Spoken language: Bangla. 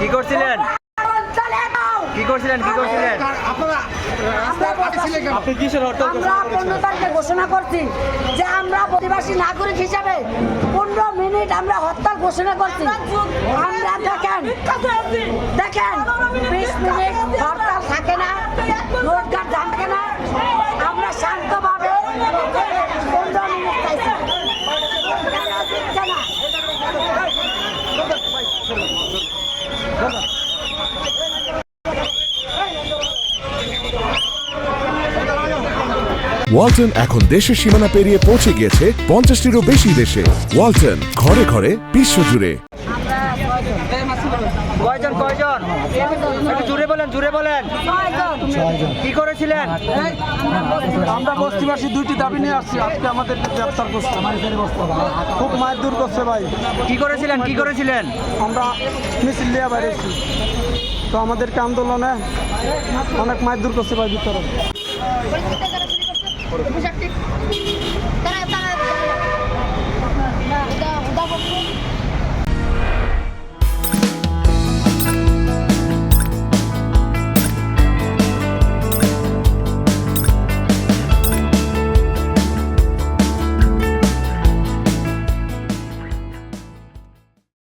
কি করছিলেন? কি করছিলেন? কি করছিলেন? আপনি কিসের হরতাল আমরা পনেরো তারিখে ঘোষণা করছি যে আমরা প্রতিবাসী নাগরিক হিসাবে পনেরো মিনিট আমরা হরতাল ঘোষণা করছি। আমরা দেখেন দেখেন বিশ মিনিট হরতাল থাকে না। থাকে না আমরা শান্তভাবে। ওয়ালটন এখন দেশের সীমানা পেরিয়ে পৌঁছে গিয়েছে পঞ্চাশটিরও বেশি দেশে। ওয়ালটন ঘরে ঘরে বিশ্বজুড়ে। কয়জন কয়জন? একটু জুড়ে বলেন জুড়ে বলেন। কি করেছিলেন? আমরা বস্তিবাসী দুইটি দাবি নিয়ে আসছি। আজকে আমাদের গ্রেপ্তার করছে। খুব মায়ের দূর করছে ভাই। কি করেছিলেন কি করেছিলেন? আমরা মিছিল লিয়া বেরিয়েছি তো আমাদেরকে আন্দোলনে অনেক মায়ের দূর করছে ভাই ভিতরে।